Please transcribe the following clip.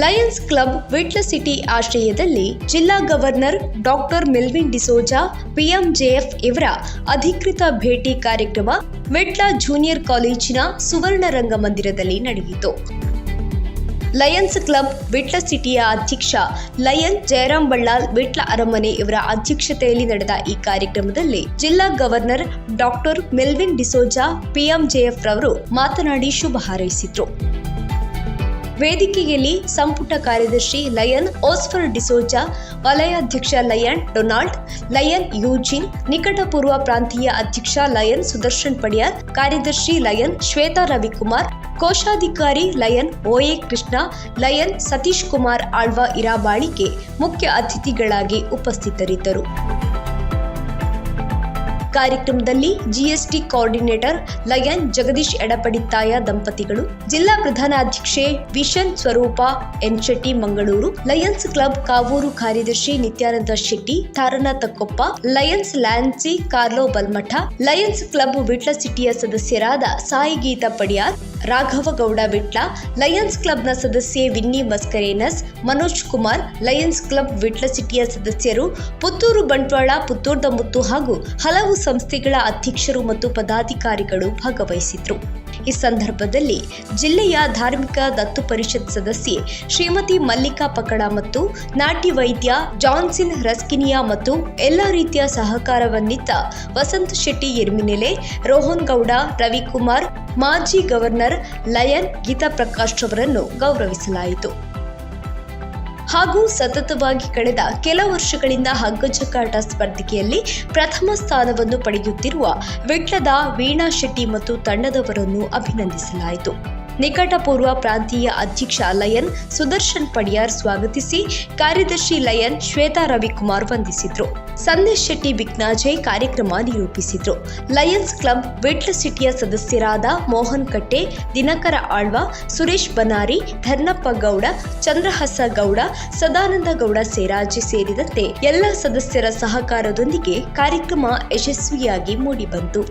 Lions club Vitla city ಆಶ್ರಯದಲ್ಲಿ ಜಿಲ್ಲಾ governor doctor Melvin D'Souza PMJF ಇವರ ಅಧಿಕೃತ ಭೇಟಿ ಕಾರ್ಯಕ್ರಮ ವಿಟ್ಲ ಜೂನಿಯರ್ ಕಾಲೇಜಿನ ಸುವರ್ಣ ರಂಗಮಂದಿರದಲ್ಲಿ ನಡೆಯಿತು ಲಯನ್ಸ್ ಕ್ಲಬ್ ವಿಟ್ಲ ಸಿಟಿಯ ಅಧ್ಯಕ್ಷ ಲಯನ್ ಜಯರಾಮ್ ಬಳ್ಳಾಲ್ ವಿಟ್ಲ ಅರಮನೆ ಇವರ ಅಧ್ಯಕ್ಷತೆಯಲ್ಲಿ ನಡೆದ ಈ ಕಾರ್ಯಕ್ರಮದಲ್ಲಿ ಜಿಲ್ಲಾ governor doctor Melvin D'Souza PMJF ರವರು ಮಾತನಾಡಿ ಶುಭ ಹಾರೈಸಿದ್ರು. ವೇದಿಕೆಯಲ್ಲಿ ಸಂಪುಟ ಕಾರ್ಯದರ್ಶಿ ಲಯನ್ ಓಸ್ಫರ್ ಡಿಸೋಜಾ, ವಲಯಾಧ್ಯಕ್ಷ ಲಯನ್ ಡೊನಾಲ್ಡ್, ಲಯನ್ ಯೂಜಿನ್, ನಿಕಟಪೂರ್ವ ಪ್ರಾಂತೀಯ ಅಧ್ಯಕ್ಷ ಲಯನ್ ಸುದರ್ಶನ್ ಪಡಿಯಾರ್, ಕಾರ್ಯದರ್ಶಿ ಲಯನ್ ಶ್ವೇತಾ ರವಿಕುಮಾರ್, ಕೋಶಾಧಿಕಾರಿ ಲಯನ್ ಓಎ ಕೃಷ್ಣ, ಲಯನ್ ಸತೀಶ್ ಕುಮಾರ್ ಆಳ್ವ ಇರಾಬಾಳಿಗೆ ಮುಖ್ಯ ಅತಿಥಿಗಳಾಗಿ ಉಪಸ್ಥಿತರಿದ್ದರು. ಕಾರ್ಯಕ್ರಮದಲ್ಲಿ GST coordinator lion Jagadish Edapadithaya ದಂಪತಿಗಳು. ಜಿಲ್ಲಾ ಪ್ರಧಾನಾಧ್ಯಕ್ಷೆ vision Swaroopa N Shetty Mangaluru. Lions club Kavoor ಕಾರ್ಯದರ್ಶಿ ನಿತ್ಯಾನಂದ ಶೆಟ್ಟಿ ತಾರನ ತಕ್ಕೊಪ್ಪ, lions Lancy Carlo Balmatha, lions club Vitla ಸಿಟಿಯ ಸದಸ್ಯರಾದ ಸಾಯಿ ಗೀತಾ ಪಡಿಯಾರ್, ರಾಘವ ಗೌಡ ವಿಟ್ಲ, ಲಯನ್ಸ್ ಕ್ಲಬ್ನ ಸದಸ್ಯೆ Winnie Mascarenhas, Manoj Kumar, lions club Vitla ಸಿಟಿಯ ಸದಸ್ಯರು, ಪುತ್ತೂರು ಬಂಟ್ವಾಳ, ಪುತ್ತೂರ್ದ ಮುತ್ತು ಹಾಗೂ ಹಲವು ಸಂಸ್ಥೆಗಳ ಅಧ್ಯಕ್ಷರು ಮತ್ತು ಪದಾಧಿಕಾರಿಗಳು ಭಾಗವಹಿಸಿದ್ರು. ಈ ಸಂದರ್ಭದಲ್ಲಿ ಜಿಲ್ಲೆಯ ಧಾರ್ಮಿಕ ದತ್ತು ಪರಿಷತ್ ಸದಸ್ಯೆ ಶ್ರೀಮತಿ ಮಲ್ಲಿಕಾ ಪಕಡ ಮತ್ತು ನಾಟಿ ವೈದ್ಯ ಜಾನ್ಸಿನ್ ರಸ್ಕಿನಿಯಾ ಮತ್ತು ಎಲ್ಲ ರೀತಿಯ ಸಹಕಾರವನ್ನಿತ್ತ ವಸಂತ್ ಶೆಟ್ಟಿ ಎರ್ಮಿನೆಲೆ, ರೋಹನ್ ಗೌಡ, ರವಿಕುಮಾರ್, ಮಾಜಿ ಗವರ್ನರ್ ಲಯನ್ ಗೀತಾ ಪ್ರಕಾಶ್ ಅವರನ್ನು ಗೌರವಿಸಲಾಯಿತು. ಹಾಗೂ ಸತತವಾಗಿ ಕಳೆದ ಕೆಲ ವರ್ಷಗಳಿಂದ ಹಗ್ಗಜಕ್ಕಾಟ ಸ್ಪರ್ಧಿಕೆಯಲ್ಲಿ ಪ್ರಥಮ ಸ್ಥಾನವನ್ನು ಪಡೆಯುತ್ತಿರುವ ವಿಟ್ಲದ ವೀಣಾ ಶೆಟ್ಟಿ ಮತ್ತು ತಂಡದವರನ್ನು ಅಭಿನಂದಿಸಲಾಯಿತು. ನಿಕಟಪೂರ್ವ ಪ್ರಾಂತೀಯ ಅಧ್ಯಕ್ಷ ಲಯನ್ ಸುದರ್ಶನ್ ಪಡಿಯಾರ್ ಸ್ವಾಗತಿಸಿ ಕಾರ್ಯದರ್ಶಿ ಲಯನ್ ಶ್ವೇತಾ ರವಿಕುಮಾರ್ ವಂದಿಸಿದ್ರು. ಸಂದೇಶ್ ಶೆಟ್ಟಿ ಬಿಕ್ನಾಜೆ ಕಾರ್ಯಕ್ರಮ ನಿರೂಪಿಸಿದ್ರು. ಲಯನ್ಸ್ ಕ್ಲಬ್ ವಿಟ್ಲ ಸಿಟಿಯ ಸದಸ್ಯರಾದ ಮೋಹನ್ ಕಟ್ಟೆ, ದಿನಕರ ಆಳ್ವ, ಸುರೇಶ್ ಬನಾರಿ ಧರ್ನಪ್ಪ ಗೌಡ, ಚಂದ್ರಹಸ ಗೌಡ, ಸದಾನಂದ ಗೌಡ ಸೇರಾಜಿ ಸೇರಿದಂತೆ ಎಲ್ಲ ಸದಸ್ಯರ ಸಹಕಾರದೊಂದಿಗೆ ಕಾರ್ಯಕ್ರಮ ಯಶಸ್ವಿಯಾಗಿ ಮೂಡಿಬಂತು.